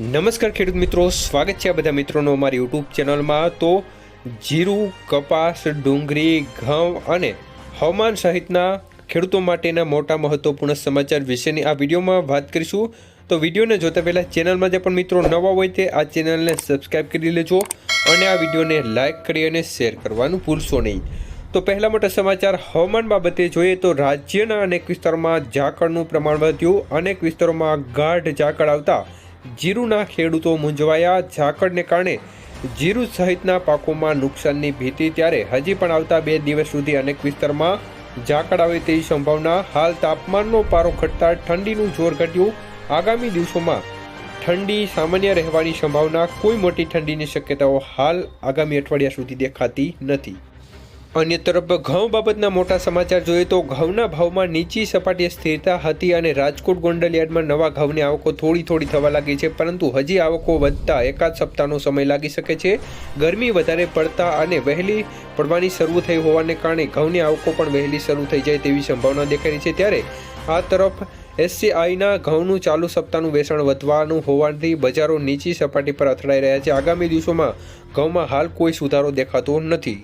નમસ્કાર ખેડૂત મિત્રો, સ્વાગત છે આ બધા મિત્રોનો અમારી યુટ્યુબ ચેનલમાં. તો જીરું, કપાસ, ડુંગળી, ઘઉં અને હવામાન સહિતના ખેડૂતો માટેના મોટા મહત્વપૂર્ણ સમાચાર વિશેની આ વિડીયોમાં વાત કરીશું. તો વિડીયોને જોતા પહેલાં ચેનલમાં જે પણ મિત્રો નવા હોય તે આ ચેનલને સબસ્ક્રાઈબ કરી લેજો અને આ વિડીયોને લાઇક કરી અને શેર કરવાનું ભૂલશો નહીં. તો પહેલા મોટા સમાચાર, હવામાન બાબતે જોઈએ તો રાજ્યના અનેક વિસ્તારોમાં ઝાકળનું પ્રમાણ વધ્યું. અનેક વિસ્તારોમાં ગાઢ ઝાકળ આવતા જીરુના ખેડૂતો મૂંઝવાયા. ઝાકળને કારણે જીરુ સહિતના પાકોમાં નુકસાનની ભીતિ ત્યારે હજી પણ આવતા બે દિવસ સુધી અનેક વિસ્તારમાં ઝાકળ આવે તેવી સંભાવના. હાલ તાપમાનનો પારો ઘટતા ઠંડીનું જોર ઘટ્યું. આગામી દિવસોમાં ઠંડી સામાન્ય રહેવાની સંભાવના. કોઈ મોટી ઠંડીની શક્યતાઓ હાલ આગામી અઠવાડિયા સુધી દેખાતી નથી. અન્ય તરફ ઘઉં બાબતના મોટા સમાચાર જોઈએ તો ઘઉંના ભાવમાં નીચી સપાટીએ સ્થિરતા હતી અને રાજકોટ ગોંડલ નવા ઘઉંની આવકો થોડી થોડી થવા લાગી છે, પરંતુ હજી આવકો વધતા એકાદ સપ્તાહનો સમય લાગી શકે છે. ગરમી વધારે પડતા અને વહેલી પડવાની શરૂ થઈ હોવાને કારણે ઘઉંની આવકો પણ વહેલી શરૂ થઈ જાય તેવી સંભાવના દેખાઈ છે. ત્યારે આ તરફ એસસીઆઈના ઘઉંનું ચાલુ સપ્તાહનું વેચાણ વધવાનું હોવાથી બજારો નીચી સપાટી પર અથડાઈ રહ્યા છે. આગામી દિવસોમાં ઘઉંમાં હાલ કોઈ સુધારો દેખાતો નથી.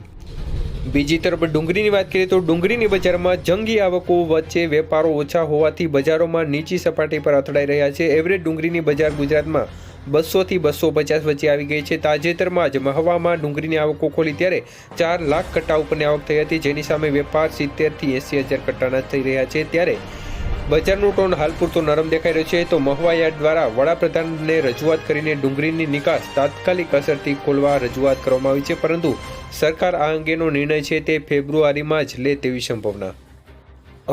બીજી તરફ ડુંગળીની વાત કરીએ તો ડુંગળીની બજારમાં જંગી આવકો વચ્ચે વેપારો ઓછા હોવાથી બજારોમાં નીચી સપાટી પર અથડાઈ રહ્યા છે. એવરેજ ડુંગળીની બજાર ગુજરાતમાં બસોથી બસો પચાસ વચ્ચે આવી ગઈ છે. તાજેતરમાં જ મહવામાં ડુંગળીની આવકો ખોલી ત્યારે ચાર લાખ કટ્ટા ઉપરની આવક થઈ હતી, જેની સામે વેપાર સિત્તેરથી એંસી હજાર કટ્ટાના થઈ રહ્યા છે. ત્યારે બજારનું ટોન હાલ પૂરતો નરમ દેખાઈ રહ્યો છે, તો મહુવા યાર્ડ દ્વારા વડાપ્રધાનને રજૂઆત કરીને ડુંગળીની નિકાસ તાત્કાલિક અસરથી ખોલવા રજૂઆત કરવામાં આવી છે, પરંતુ સરકાર આ અંગેનો નિર્ણય છે તે ફેબ્રુઆરીમાં જ લે તેવી સંભાવના.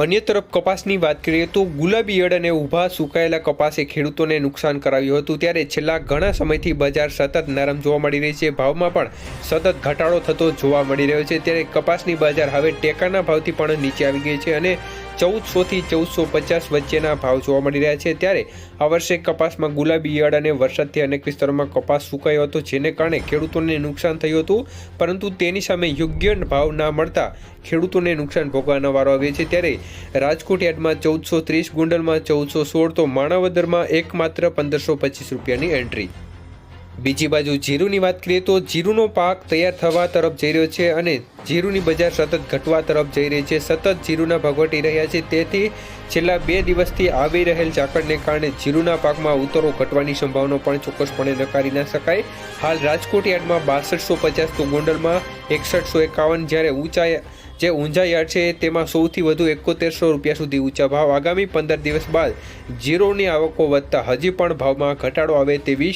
અન્ય તરફ કપાસની વાત કરીએ તો ગુલાબી ઈયળ અને ઊભા સુકાયેલા કપાસે ખેડૂતોને નુકસાન કરાવ્યું હતું, ત્યારે છેલ્લા ઘણા સમયથી બજાર સતત નરમ જોવા મળી રહી છે, ભાવમાં પણ સતત ઘટાડો થતો જોવા મળી રહ્યો છે, ત્યારે કપાસની બજાર હવે ટેકાના ભાવથી પણ નીચે આવી ગઈ છે અને ચૌદસોથી ચૌદસો પચાસ વચ્ચેના ભાવ જોવા મળી રહ્યા છે. ત્યારે આ વર્ષે કપાસમાં ગુલાબી ઈયળ અને વરસાદથી અનેક વિસ્તારોમાં કપાસ સુકાયો હતો, જેને કારણે ખેડૂતોને નુકસાન થયું હતું. પરંતુ તેની સામે યોગ્ય ભાવ ના મળતા ખેડૂતોને નુકસાન ભોગવાનો વારો આવ્યો છે. ત્યારે રાજકોટ યાર્ડમાં ચૌદસો ત્રીસ, ગુંડલમાં ચૌદસો સોળ, તો માણાવદરમાં એકમાત્ર પંદરસો પચીસ રૂપિયાની એન્ટ્રી. બીજી બાજુ જીરુની વાત કરીએ તો જીરુનો પાક તૈયાર થવા તરફ જઈ રહ્યો છે અને જીરુની બજાર સતત ઘટવા તરફ જઈ રહી છે. સતત જીરુના ભગવટી રહ્યા છે. તેથી છેલ્લા બે દિવસથી આવી રહેલ ઝાકળને કારણે જીરુના પાકમાં ઉતરો ઘટવાની સંભાવના પણ ચોક્કસપણે નકારી ના શકાય. હાલ રાજકોટ યાર્ડમાં બાસઠસો પચાસ તો ગોંડલમાં એકસઠસો એકાવન જ્યારે ઊંચા જે ઊંઝા યાર્ડ છે તેમાં સૌથી વધુ એકોતેરસો રૂપિયા સુધી ઊંચા ભાવ. આગામી પંદર દિવસ બાદ જીરોની આવકો વધતા હજી પણ ભાવમાં ઘટાડો આવે તેવી